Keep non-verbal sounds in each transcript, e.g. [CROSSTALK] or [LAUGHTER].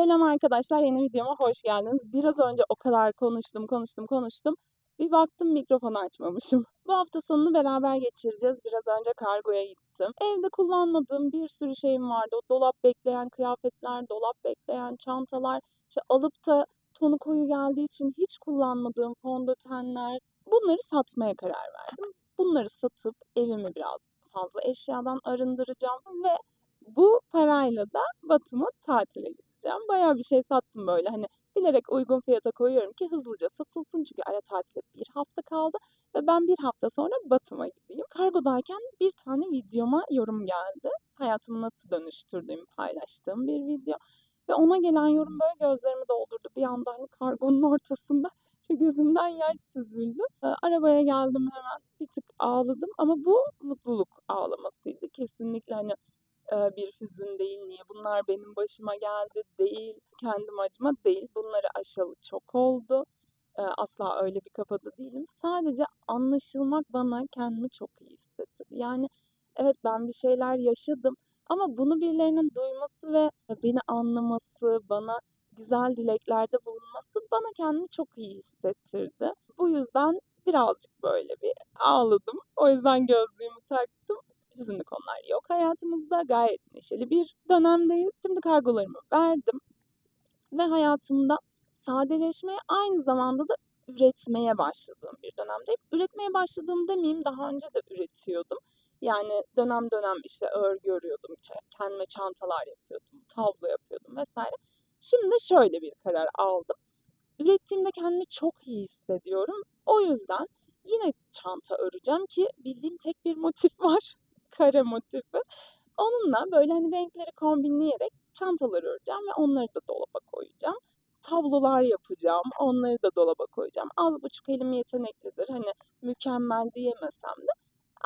Selam arkadaşlar, yeni videoma hoş geldiniz. Biraz önce o kadar konuştum, konuştum, konuştum. Bir baktım mikrofonu açmamışım. [LAUGHS] Bu hafta sonunu beraber geçireceğiz. Biraz önce kargoya gittim. Evde kullanmadığım bir sürü şeyim vardı. O dolap bekleyen kıyafetler, dolap bekleyen çantalar. İşte alıp da tonu koyu geldiği için hiç kullanmadığım fondötenler. Bunları satmaya karar verdim. Bunları satıp evimi biraz fazla eşyadan arındıracağım ve bu parayla da Batum'a tatile gideceğim. Bayağı bir şey sattım böyle hani bilerek uygun fiyata koyuyorum ki hızlıca satılsın çünkü ara tatile bir hafta kaldı ve ben bir hafta sonra Batum'a gideyim. Kargodayken bir tane videoma yorum geldi. Hayatımı nasıl dönüştürdüğümü paylaştığım bir video. Ve ona gelen yorum böyle gözlerimi doldurdu. Bir anda hani kargonun ortasında [LAUGHS] işte gözümden yaş süzüldü. Ee, arabaya geldim hemen bir tık ağladım ama bu mutluluk ağlamasıydı. Kesinlikle hani bir hüzün değil. Niye bunlar benim başıma geldi değil. Kendim acıma değil. Bunları aşalı çok oldu. Asla öyle bir kafada değilim. Sadece anlaşılmak bana kendimi çok iyi hissettirdi. Yani evet ben bir şeyler yaşadım ama bunu birilerinin duyması ve beni anlaması, bana güzel dileklerde bulunması bana kendimi çok iyi hissettirdi. Bu yüzden birazcık böyle bir ağladım. O yüzden gözlüğümü taktım hüzünlü konular yok hayatımızda. Gayet neşeli bir dönemdeyiz. Şimdi kargolarımı verdim ve hayatımda sadeleşmeye aynı zamanda da üretmeye başladığım bir dönemdeyim. Üretmeye başladığım demeyeyim daha önce de üretiyordum. Yani dönem dönem işte örgü örüyordum, kendime çantalar yapıyordum, tablo yapıyordum vesaire. Şimdi şöyle bir karar aldım. Ürettiğimde kendimi çok iyi hissediyorum. O yüzden yine çanta öreceğim ki bildiğim tek bir motif [LAUGHS] var kare motifi. Onunla böyle hani renkleri kombinleyerek çantalar öreceğim ve onları da dolaba koyacağım. Tablolar yapacağım, onları da dolaba koyacağım. Az buçuk elim yeteneklidir. Hani mükemmel diyemesem de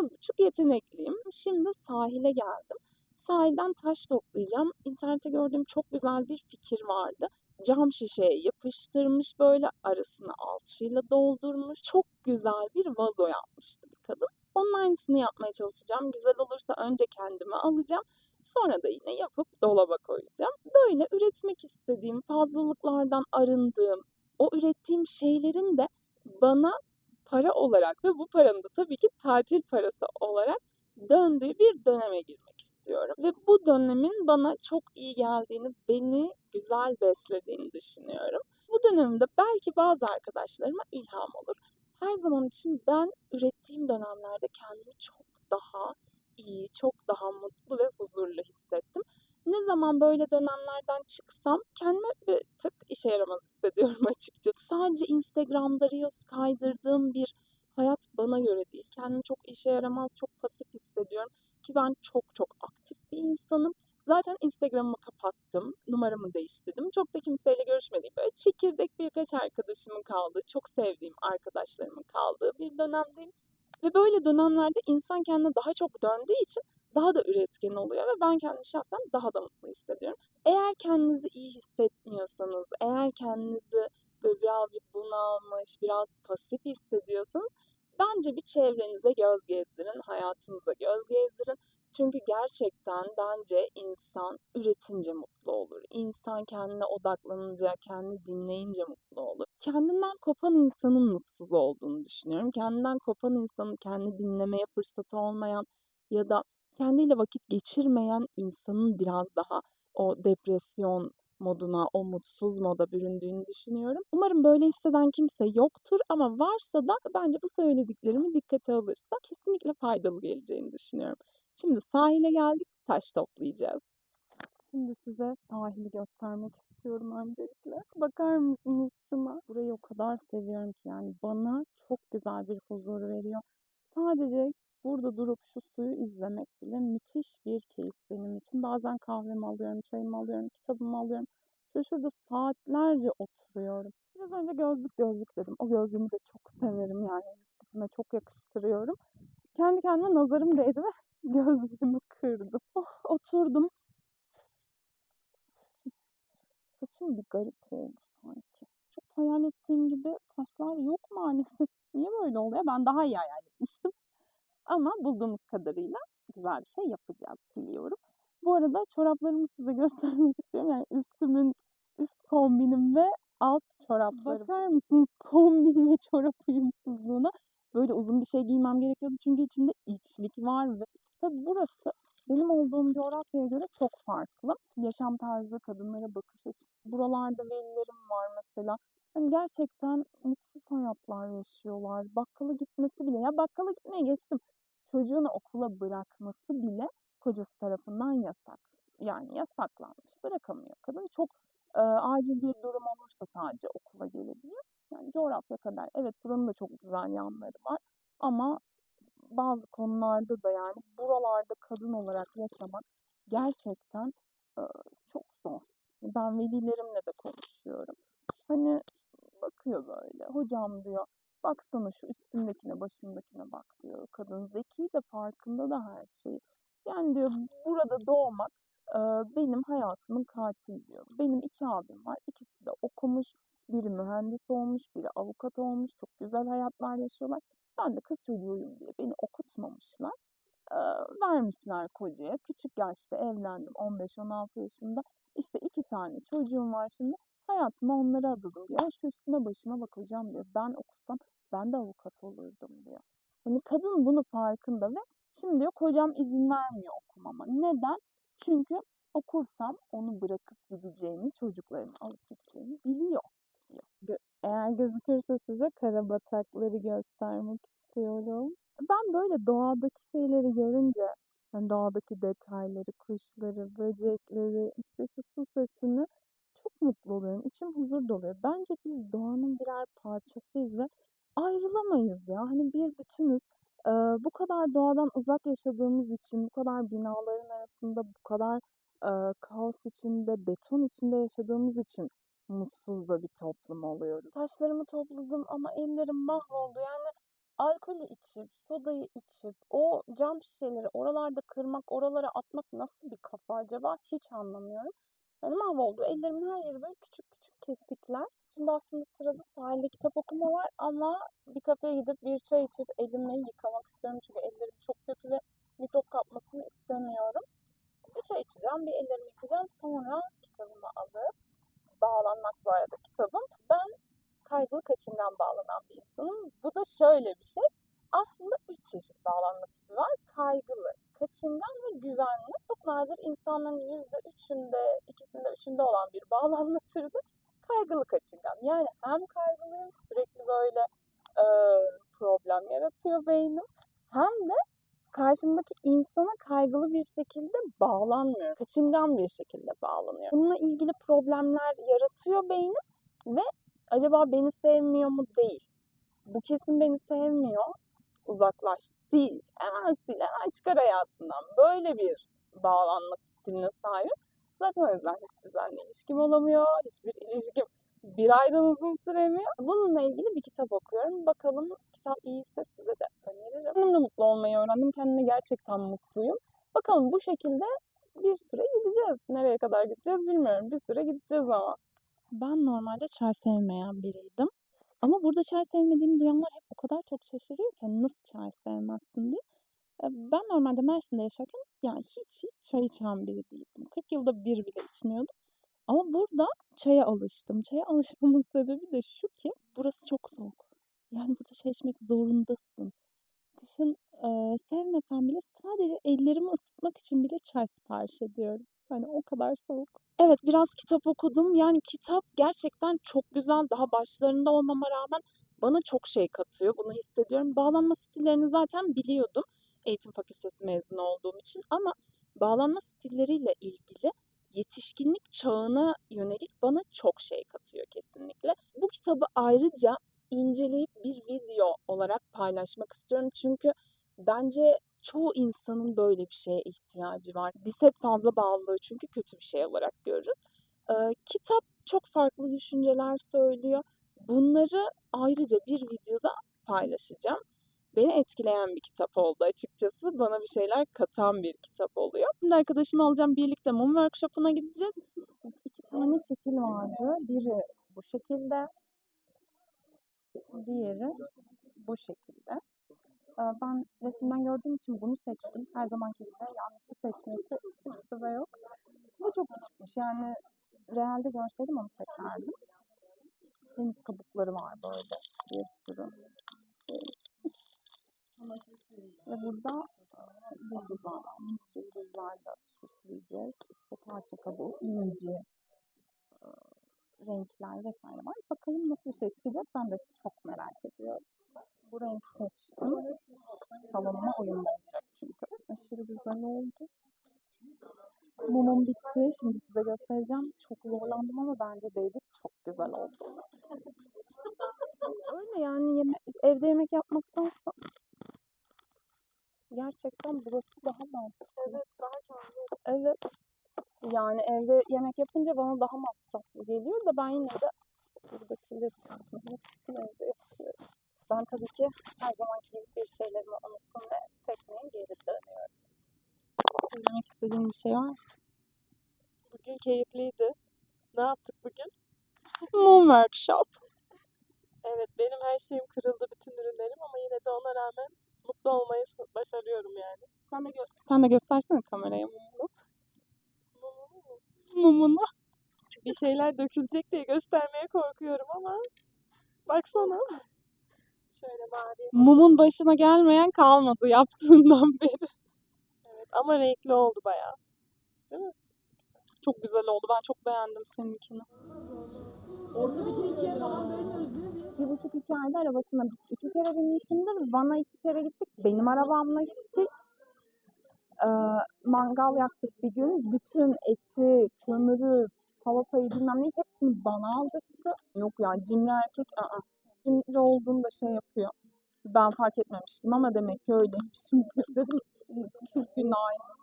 az buçuk yetenekliyim. Şimdi sahile geldim. Sahilden taş toplayacağım. İnternette gördüğüm çok güzel bir fikir vardı. Cam şişeye yapıştırmış böyle arasını alçıyla doldurmuş. Çok güzel bir vazo yapmıştı bir kadın. Onun aynısını yapmaya çalışacağım. Güzel olursa önce kendime alacağım. Sonra da yine yapıp dolaba koyacağım. Böyle üretmek istediğim, fazlalıklardan arındığım, o ürettiğim şeylerin de bana para olarak ve bu paranın da tabii ki tatil parası olarak döndüğü bir döneme girmek istiyorum. Ve bu dönemin bana çok iyi geldiğini, beni güzel beslediğini düşünüyorum. Bu dönemde belki bazı arkadaşlarıma ilham olur her zaman için ben ürettiğim dönemlerde kendimi çok daha iyi, çok daha mutlu ve huzurlu hissettim. Ne zaman böyle dönemlerden çıksam kendime bir tık işe yaramaz hissediyorum [LAUGHS] açıkçası. Sadece Instagram'da Reels kaydırdığım bir hayat bana göre değil. Kendimi çok işe yaramaz, çok pasif hissediyorum. Ki ben çok çok bir insanım. Zaten Instagram'ımı kapattım. Numaramı değiştirdim. Çok da kimseyle görüşmedim. Böyle çekirdek birkaç arkadaşımın kaldığı, çok sevdiğim arkadaşlarımın kaldığı bir dönemdeyim. Ve böyle dönemlerde insan kendine daha çok döndüğü için daha da üretken oluyor ve ben kendimi şahsen daha da mutlu hissediyorum. Eğer kendinizi iyi hissetmiyorsanız, eğer kendinizi böyle birazcık bunalmış, biraz pasif hissediyorsanız bence bir çevrenize göz gezdirin, hayatınıza göz gezdirin. Çünkü gerçekten bence insan üretince mutlu olur. İnsan kendine odaklanınca, kendini dinleyince mutlu olur. Kendinden kopan insanın mutsuz olduğunu düşünüyorum. Kendinden kopan insanın kendi dinlemeye fırsatı olmayan ya da kendiyle vakit geçirmeyen insanın biraz daha o depresyon moduna, o mutsuz moda büründüğünü düşünüyorum. Umarım böyle hisseden kimse yoktur ama varsa da bence bu söylediklerimi dikkate alırsa kesinlikle faydalı geleceğini düşünüyorum. Şimdi sahile geldik, taş toplayacağız. Şimdi size sahili göstermek istiyorum öncelikle. Bakar mısınız şuna? Burayı o kadar seviyorum ki yani bana çok güzel bir huzur veriyor. Sadece burada durup şu suyu izlemek bile müthiş bir keyif benim için. Bazen kahvemi alıyorum, çayımı alıyorum, kitabımı alıyorum. Ve şurada saatlerce oturuyorum. Biraz önce gözlük gözlük dedim. O gözlüğümü de çok severim yani. Üstüme çok yakıştırıyorum. Kendi kendime nazarım değdi ve [LAUGHS] Gözlüğümü kırdım. Oh, oturdum. Saçım bir garip oldu sanki. Çok hayal ettiğim gibi taşlar yok maalesef. Niye böyle oluyor? Ben daha iyi hayal etmiştim. Ama bulduğumuz kadarıyla güzel bir şey yapacağız biliyorum. Bu arada çoraplarımı size [LAUGHS] göstermek istiyorum. Yani üstümün üst kombinim ve alt çoraplarım. Bakar mısınız kombin ve çorap uyumsuzluğuna? Böyle uzun bir şey giymem gerekiyordu çünkü içimde içlik var ve tabii burası benim olduğum coğrafyaya göre çok farklı. Yaşam tarzı, kadınlara bakış açısı. Buralarda velilerim var mesela. Hani gerçekten mutsuz hayatlar yaşıyorlar. Bakkala gitmesi bile, ya bakkala gitmeye geçtim. Çocuğunu okula bırakması bile kocası tarafından yasak. Yani yasaklanmış. Bırakamıyor kadın. Çok e, acil bir durum olursa sadece okula gelebiliyor. Yani coğrafya kadar. Evet buranın da çok güzel yanları var. Ama bazı konularda da yani buralarda kadın olarak yaşamak gerçekten çok zor. Ben velilerimle de konuşuyorum. Hani bakıyor böyle. Hocam diyor baksana şu üstündekine başımdakine bak diyor. Kadın zeki de farkında da her şeyi. Yani diyor burada doğmak benim hayatımın katili diyor. Benim iki abim var. İkisi de okumuş. Biri mühendis olmuş, biri avukat olmuş. Çok güzel hayatlar yaşıyorlar. Ben de kız çocuğuyum diye beni okutmamışlar. E, vermişler kocaya. Küçük yaşta evlendim 15-16 yaşında. İşte iki tane çocuğum var şimdi. Hayatıma onları adadım diyor. Şu üstüne başıma bak hocam diyor. Ben okusam ben de avukat olurdum diyor. Hani kadın bunu farkında ve şimdi diyor kocam izin vermiyor okumama. Neden? Çünkü okursam onu bırakıp gideceğimi, çocuklarımı alıp gideceğimi biliyor Eğer gözükürse size karabatakları göstermek istiyorum. Ben böyle doğadaki şeyleri görünce, yani doğadaki detayları, kuşları, böcekleri, işte şu su sesini çok mutlu oluyorum. İçim huzur doluyor. Bence biz doğanın birer parçasıyız ve ayrılamayız ya. Hani bir bütünüz. Ee, bu kadar doğadan uzak yaşadığımız için, bu kadar binaların arasında, bu kadar e, kaos içinde, beton içinde yaşadığımız için mutsuz da bir toplum oluyoruz. Taşlarımı topladım ama ellerim mahvoldu. Yani alkolü içip, sodayı içip, o cam şişeleri oralarda kırmak, oralara atmak nasıl bir kafa acaba hiç anlamıyorum. Yani mahvoldu. Ellerimin her yeri böyle küçük küçük kesikler. Şimdi aslında sırada sahilde kitap okuma var ama bir kafeye gidip bir çay içip elimi yıkamak istiyorum. Çünkü ellerim çok kötü ve mikrop kapmasını istemiyorum. Bir çay içeceğim, bir ellerimi yıkayacağım. Sonra kitabımı alıp bağlanmak bu arada kitabım. Ben kaygılı kaçıngan bağlanan bir insanım. Bu da şöyle bir şey. Aslında üç çeşit bağlanma tipi var. Kaygılı, kaçıngan ve güvenli. Çok nadir insanların yüzde üçünde, ikisinde, üçünde olan bir bağlanma türü de kaygılı kaçıngan. Yani hem kaygılıyım, sürekli böyle e, problem yaratıyor beynim. Hem de karşımdaki insana kaygılı bir şekilde bağlanmıyorum. Kaçıngan bir şekilde bağlanıyorum. Bununla ilgili problemler yaratıyor beynim ve acaba beni sevmiyor mu değil. Bu kesin beni sevmiyor. Uzaklaş, sil, hemen sil, hemen çıkar hayatından. Böyle bir bağlanma stiline sahip. Zaten o yüzden hiç düzenli ilişkim olamıyor. Hiçbir ilişkim bir aydan uzun süremiyor. Bununla ilgili bir kitap okuyorum. Bakalım kitap iyiyse size de öneririm. Kendimle mutlu olmayı öğrendim. Kendime gerçekten mutluyum. Bakalım bu şekilde bir süre gideceğiz. Nereye kadar gideceğiz bilmiyorum. Bir süre gideceğiz ama. Ben normalde çay sevmeyen biriydim. Ama burada çay sevmediğimi duyanlar hep o kadar çok şaşırıyor ki hani nasıl çay sevmezsin diye. E, Ben normalde Mersin'de yaşarken yani hiç hiç çay içen biri değildim. 40 yılda bir bile içmiyordum. Ama burada çaya alıştım. Çaya alışmamın sebebi de şu ki burası çok soğuk. Yani burada çay içmek zorundasın. Kışın e, sevmesem bile sadece ellerimi ısıtmak için bile çay sipariş ediyorum. Hani o kadar soğuk. Evet biraz kitap okudum. Yani kitap gerçekten çok güzel. Daha başlarında olmama rağmen bana çok şey katıyor. Bunu hissediyorum. Bağlanma stillerini zaten biliyordum. Eğitim fakültesi mezunu olduğum için. Ama bağlanma stilleriyle ilgili yetişkinlik çağına yönelik bana çok şey katıyor kesinlikle. Bu kitabı ayrıca inceleyip bir video olarak paylaşmak istiyorum. Çünkü bence çoğu insanın böyle bir şeye ihtiyacı var. Biz hep fazla bağlılığı çünkü kötü bir şey olarak görürüz. Ee, kitap çok farklı düşünceler söylüyor. Bunları ayrıca bir videoda paylaşacağım. Beni etkileyen bir kitap oldu açıkçası. Bana bir şeyler katan bir kitap oluyor. Şimdi arkadaşımı alacağım. Birlikte mum workshop'una gideceğiz. İki tane şekil vardı. Biri bu şekilde. Diğeri bu şekilde. Ee, Ben resimden gördüğüm için bunu seçtim. Her zamanki gibi yanlışı seçmekte üstü ve yok. Bu çok küçükmüş. Yani realde görseydim onu seçerdim. Deniz kabukları var böyle bir sürü. Ve burada e, yıldızlar var. Yıldızlarla süsleyeceğiz. İşte parça kabuğu, inci, renkler vesaire var. Bakalım nasıl bir şey çıkacak ben de çok merak ediyorum. Bu renk seçtim. Salonuma uyumlu olacak çünkü. Aşırı güzel oldu. Mumum bitti. Şimdi size göstereceğim. Çok zorlandım ama bence değdi. Çok güzel oldu. [LAUGHS] Öyle yani yeme evde yemek yapmaktansa gerçekten burası daha mantıklı. Evet, daha kârlı. Evet. Yani evde yemek yapınca bana daha masraflı geliyor da ben yine de buradakileri evde yapıyorum. Ben tabii ki her zamanki gibi bir şeylerimi unuttum ve tekneye geri dönüyorum. Söylemek istediğim bir şey var mı? Bugün keyifliydi. Ne yaptık bugün? [LAUGHS] Mum workshop. Evet benim her şeyim kırıldı bütün ürünlerim ama yine de ona rağmen mutlu olmayı başarıyorum yani. Sen de, gö- sen de göstersene kameraya mumunu. Mumunu. [LAUGHS] Bir şeyler dökülecek diye göstermeye korkuyorum ama baksana. [LAUGHS] Şöyle bari. Mumun başına gelmeyen kalmadı [LAUGHS] yaptığından beri. Evet ama renkli oldu bayağı. Çok güzel oldu. Ben çok beğendim seninkini. Ortadaki ikiye falan bölmüyoruz değil mi? Bir buçuk iki ayda arabasına iki kere binmişimdir. Van'a iki kere gittik. Benim arabamla gittik. Ee, mangal yaktık bir gün. Bütün eti, kömürü, salatayı bilmem neyi hepsini bana aldırttı. Yok yani cimri erkek ı Cimri olduğunu da şey yapıyor. Ben fark etmemiştim ama demek ki öyleymişim [LAUGHS] dedim. Günaydın.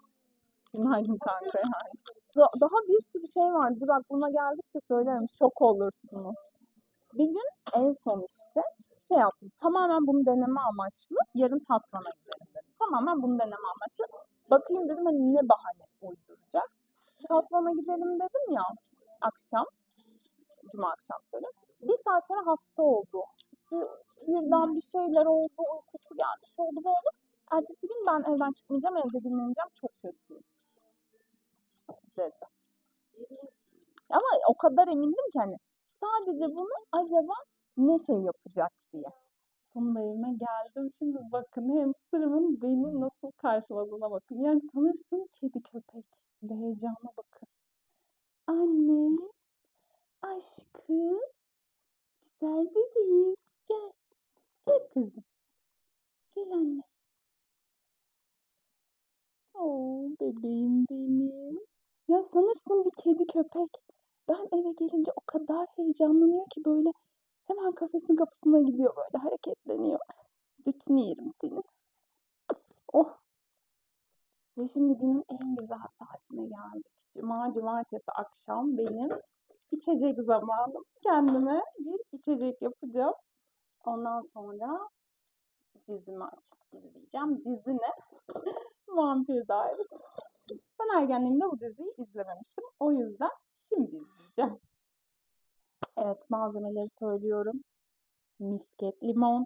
Günaydın kanka yani. Da- Daha bir sürü şey vardı. Bak buna geldikçe söylerim. Şok olursunuz. Bir gün en son işte şey yaptım. Tamamen bunu deneme amaçlı. Yarın Tatvan'a gidelim dedim. Tamamen bunu deneme amaçlı. Bakayım dedim hani ne bahane uyduracak. Tatvan'a gidelim dedim ya akşam. Cuma akşam söyle. Bir saat sonra hasta oldu. İşte birden bir şeyler oldu. Uykusu geldi. Şu oldu bu oldu. Ertesi gün ben evden çıkmayacağım. Evde dinleneceğim. Çok kötüyüm. Dedi. Ama o kadar emindim ki hani sadece bunu acaba ne şey yapacak diye. Sonunda evime geldim. Şimdi bakın hamsterımın beni nasıl karşıladığına bakın. Yani sanırsın kedi köpek. Heyecana bakın. Anne, aşkım, güzel bebeğim. Gel, gel kızım. Gel anne. Oo bebeğim benim. Ya sanırsın bir kedi köpek. Ben eve gelince o kadar heyecanlanıyor ki böyle hemen kafesin kapısına gidiyor böyle hareketleniyor. Bütün yerim seni. Oh. Ve şimdi günün en güzel saatine geldik. Cuma, cumartesi akşam benim içecek zamanım. Kendime bir içecek yapacağım. Ondan sonra dizimi açıp izleyeceğim. Dizi ne? [LAUGHS] Vampir Diaries. Ben ergenliğimde bu diziyi izlememiştim. O yüzden şimdi. Evet malzemeleri söylüyorum. Misket limon.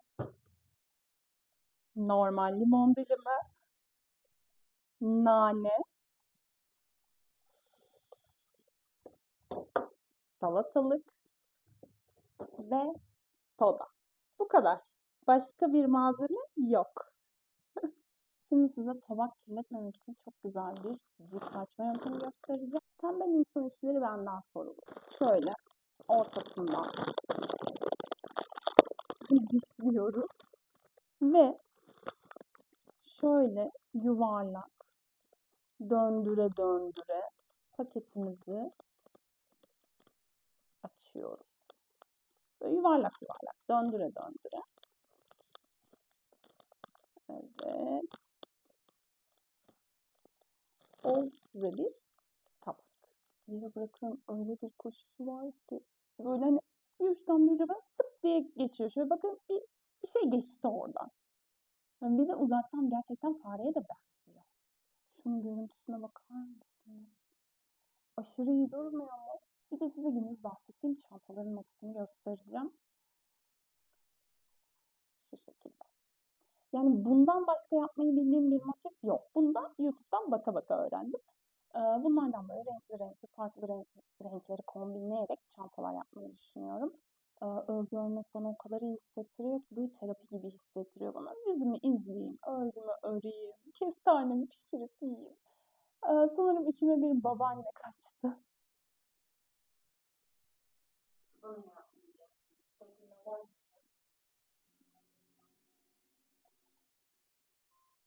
Normal limon dilimi. Nane. Salatalık. Ve soda. Bu kadar. Başka bir malzeme yok. [LAUGHS] Şimdi size tabak kirletmemek için çok güzel bir cips açma yöntemi göstereceğim. Tembel insan işleri benden sorulur. Şöyle ortasından dişliyoruz. Ve şöyle yuvarlak döndüre döndüre paketimizi açıyoruz. Böyle yuvarlak yuvarlak döndüre döndüre. Evet. O size bir tabak. Yere bırakın öyle bir koşusu var ki böyle hani bir uçtan bir böyle tık diye geçiyor. Şöyle bakın bir, bir şey geçti oradan. Yani bir de uzaktan gerçekten fareye de benziyor. Şunun görüntüsüne bakar mısınız? Aşırı iyi durmuyor mu? Bir de size gündüz bahsettiğim çantaların motifini göstereceğim. Şu şekilde. Yani bundan başka yapmayı bildiğim bir motif yok. Bundan YouTube'dan baka baka öğrendim. Ee, bunlardan böyle renkli renkli, farklı renk, renkleri kombinleyerek çantalar yapmayı düşünüyorum. Ee, örgü örmek bana o kadar iyi hissettiriyor ki böyle terapi gibi hissettiriyor bana. Yüzümü izleyeyim, örgümü öreyim, kestanemi pişirip yiyeyim. Ee, sanırım içime bir babaanne kaçtı. Böyle